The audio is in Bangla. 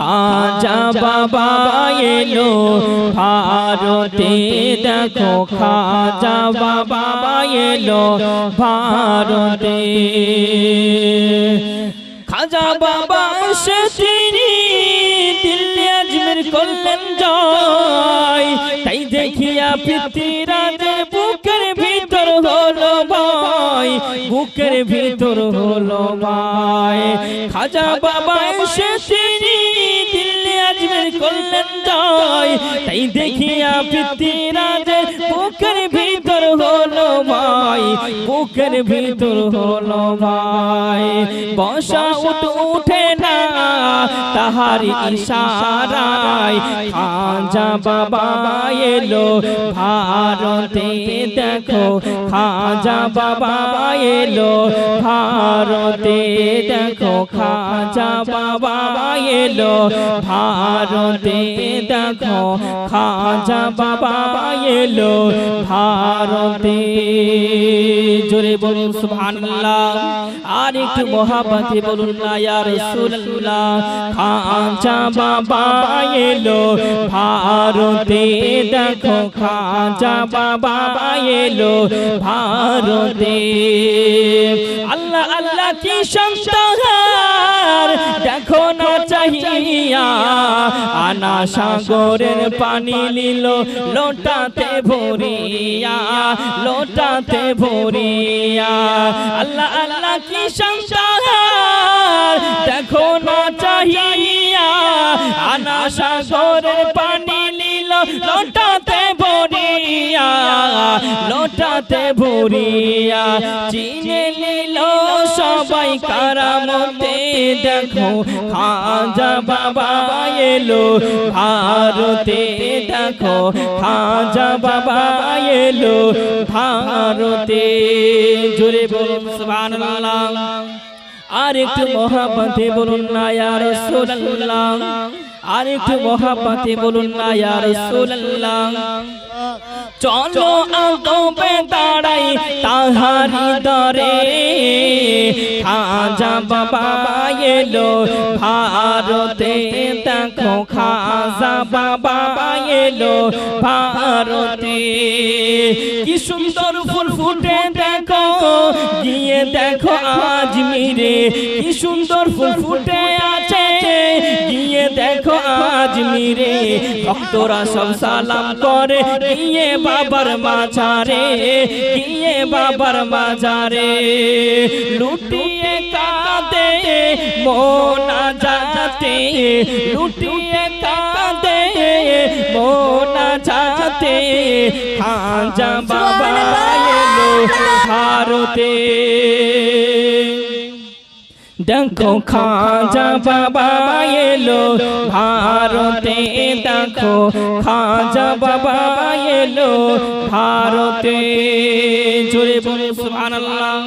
খাজা বাবা এলো, ভারতে দেখো, খাজা বাবা এলো, ভারতে। খাজা বাবা সে তিনি দিল্লি আজমের করলেন জয়। তাই দেখিয়া পিতৃরাজ বুকের ভিতর হলো ভাই বুকের ভিতর হলো ভাই খাজা বাবা সে তিনি জয়। তাই দেখিয়া পিতৃরাজ বুকের ভিতর হলো ভাই। বসা উঠ, উঠে না, তাহার ইশারায়। খাজা বাবা এলো, ভারতে দেখো। খাজা বাবা এলো, ভারতে দেখো। খাজা বাবা এলো, ভারতে দেখো। খাজা বাবা এলো, ভারতে জোরে বলুন সুবহানাল্লাহ। আর একটু মহাব্বতে বলুন না ইয়া রাসূলুল্লাহ। খাজা বাবা এলো, ভারতে দেখো খাজা বাবা এলো, ভারতে। আল্লাহ আল্লাহ কি দেখো না চাহিয়া আনা সাগরের পানি লিল লোটাতে ভরিয়া লোটাতে ভরিয়া। আল্লাহ আল্লাহ কি সংসার দেখো না চাহিয়া, আনা সাগরের পানি লিল লোটাতে ভরিয়া লোটাতে ভরিয়া। চিনে নিল কারামতে দেখো, খাজা বাবা এলো, ভারতে দেখো, খাজা বাবা এলো, ভারতে। জোরে বলুন, সুবহানাল্লাহ। আর একটু মহাপথে বলুন না, ইয়া রাসূলুল্লাহ। আর একটু মহাপথে বলুন না, ইয়া রাসূলুল্লাহ। চলো আগবে দাঁড়াই তাহারি দরে খাজা বাবা এলো, ভারতে দেখো, খাজা বাবা এলো, ভারতে। কি সুন্দর ফুল ফুটে দেখো, গিয়ে দেখো আজ মিরে কি সুন্দর ফুল ফুটে আছে গিয়ে দেখো আজ মিরে ভক্তরা সব সালাম করে গিয়ে বাবার মাঝারে গিয়ে বাবার মাঝারে লুটিয়ে কাঁদে মোনা যাতে লুটিয়ে কাঁদে মোনা যাতে খাজা বাবা এলো ভারতে দেখো খাজা বাবা এলো ভারতে দেখো খাজা বাবা এলো ভারতে। জোরে বলে সুবহানাল্লাহ।